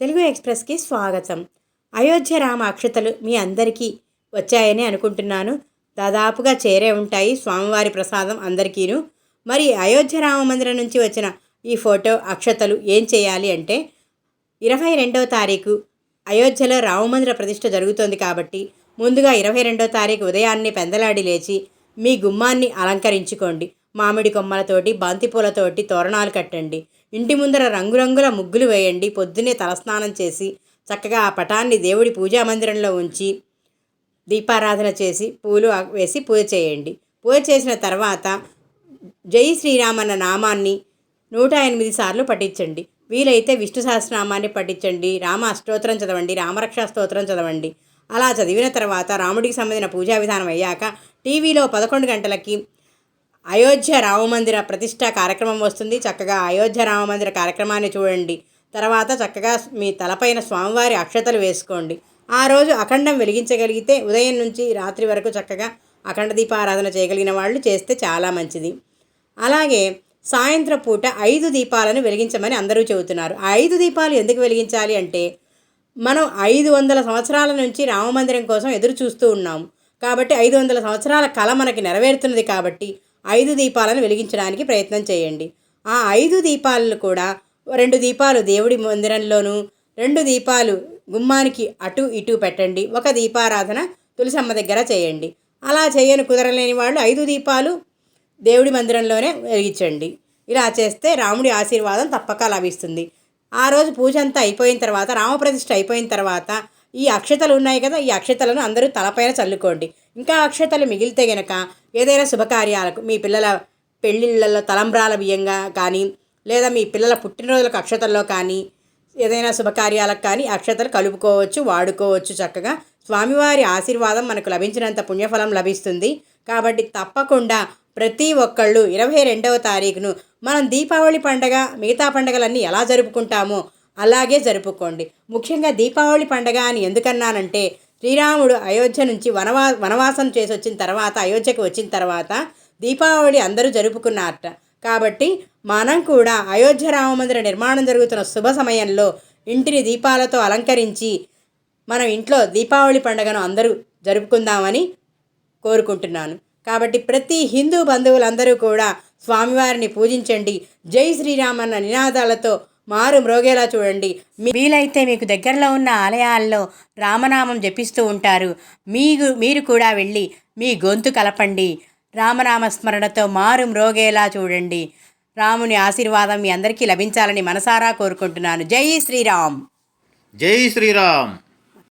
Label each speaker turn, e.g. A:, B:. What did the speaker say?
A: తెలుగు ఎక్స్ప్రెస్కి స్వాగతం. అయోధ్య రామ అక్షతలు మీ అందరికీ వచ్చాయని అనుకుంటున్నాను. దాదాపుగా చేరే ఉంటాయి స్వామివారి ప్రసాదం అందరికీను. మరి అయోధ్య రామ మందిరం నుంచి వచ్చిన ఈ ఫోటో అక్షతలు ఏం చేయాలి అంటే ఇరవై రెండవ తారీఖు అయోధ్యలో రామమందిర ప్రతిష్ఠ జరుగుతోంది కాబట్టి ముందుగా ఇరవై రెండో తారీఖు ఉదయాన్నే పెందలాడి లేచి మీ గుమ్మాన్ని అలంకరించుకోండి. మామిడి కొమ్మలతోటి బంతిపూలతోటి తోరణాలు కట్టండి. ఇంటి ముందర రంగురంగుల ముగ్గులు వేయండి. పొద్దున్నే తలస్నానం చేసి చక్కగా ఆ పటాన్ని దేవుడి పూజా మందిరంలో ఉంచి దీపారాధన చేసి పూలు వేసి పూజ చేయండి. పూజ చేసిన తర్వాత జై శ్రీరామ్ అన్న నామాన్ని నూట ఎనిమిది సార్లు పఠించండి. వీలైతే విష్ణు సహస్రనామాన్ని పఠించండి. రామ అష్టోత్తరం చదవండి. రామరక్షా స్తోత్రం చదవండి. అలా చదివిన తర్వాత రాముడికి సంబంధించిన పూజా విధానం అయ్యాక టీవీలో పదకొండు గంటలకి అయోధ్య రామమందిర ప్రతిష్ట కార్యక్రమం వస్తుంది. చక్కగా అయోధ్య రామమందిర కార్యక్రమాన్ని చూడండి. తర్వాత చక్కగా మీ తలపైన స్వామివారి అక్షతలు వేసుకోండి. ఆ రోజు అఖండం వెలిగించగలిగితే ఉదయం నుంచి రాత్రి వరకు చక్కగా అఖండ దీపారాధన చేయగలిగిన వాళ్ళు చేస్తే చాలా మంచిది. అలాగే సాయంత్రం పూట ఐదు దీపాలను వెలిగించమని అందరూ చెబుతున్నారు. ఆ ఐదు దీపాలు ఎందుకు వెలిగించాలి అంటే మనం ఐదు వందల సంవత్సరాల నుంచి రామమందిరం కోసం ఎదురు చూస్తూ ఉన్నాం. కాబట్టి ఐదు వందల సంవత్సరాల కళ మనకి నెరవేరుతున్నది కాబట్టి ఐదు దీపాలను వెలిగించడానికి ప్రయత్నం చేయండి. ఆ ఐదు దీపాలను కూడా రెండు దీపాలు దేవుడి మందిరంలోనూ రెండు దీపాలు గుమ్మానికి అటు ఇటు పెట్టండి. ఒక దీపారాధన తులసమ్మ దగ్గర చేయండి. అలా చేయని కుదరలేని వాళ్ళు ఐదు దీపాలు దేవుడి మందిరంలోనే వెలిగించండి. ఇలా చేస్తే రాముడి ఆశీర్వాదం తప్పక లభిస్తుంది. ఆ రోజు పూజ అంతా అయిపోయిన తర్వాత రామప్రతిష్ఠ అయిపోయిన తర్వాత ఈ అక్షతలు ఉన్నాయి కదా ఈ అక్షతలను అందరూ తలపైన చల్లుకోండి. ఇంకా అక్షతలు మిగిలితే గనక ఏదైనా శుభకార్యాలకు మీ పిల్లల పెళ్ళిళ్ళల్లో తలంబ్రాల బియ్యంగా కానీ లేదా మీ పిల్లల పుట్టినరోజులకు అక్షతల్లో కానీ ఏదైనా శుభకార్యాలకు కానీ అక్షతలు కలుపుకోవచ్చు వాడుకోవచ్చు చక్కగా. స్వామివారి ఆశీర్వాదం మనకు లభించినంత పుణ్యఫలం లభిస్తుంది. కాబట్టి తప్పకుండా ప్రతి ఒక్కళ్ళు ఇరవై రెండవ తారీఖును మనం దీపావళి పండగ మిగతా పండగలన్నీ ఎలా జరుపుకుంటామో అలాగే జరుపుకోండి. ముఖ్యంగా దీపావళి పండగ అని ఎందుకన్నానంటే శ్రీరాముడు అయోధ్య నుంచి వనవా వనవాసం చేసి వచ్చిన తర్వాత అయోధ్యకు వచ్చిన తర్వాత దీపావళి అందరూ జరుపుకున్నారట. కాబట్టి మనం కూడా అయోధ్య రామమందిర నిర్మాణం జరుగుతున్న శుభ సమయంలో ఇంటిని దీపాలతో అలంకరించి మనం ఇంట్లో దీపావళి పండుగను అందరూ జరుపుకుందామని కోరుకుంటున్నాను. కాబట్టి ప్రతి హిందూ బంధువులందరూ కూడా స్వామివారిని పూజించండి. జై శ్రీరామన్న నినాదాలతో మారు మ్రోగేలా చూడండి. వీలైతే మీకు దగ్గరలో ఉన్న ఆలయాల్లో రామనామం జపిస్తూ ఉంటారు. మీకు మీరు కూడా వెళ్ళి మీ గొంతు కలపండి. రామనామ స్మరణతో మారు మ్రోగేలా చూడండి. రాముని ఆశీర్వాదం మీ అందరికీ లభించాలని మనసారా కోరుకుంటున్నాను. జై శ్రీరామ్.
B: జై శ్రీరామ్.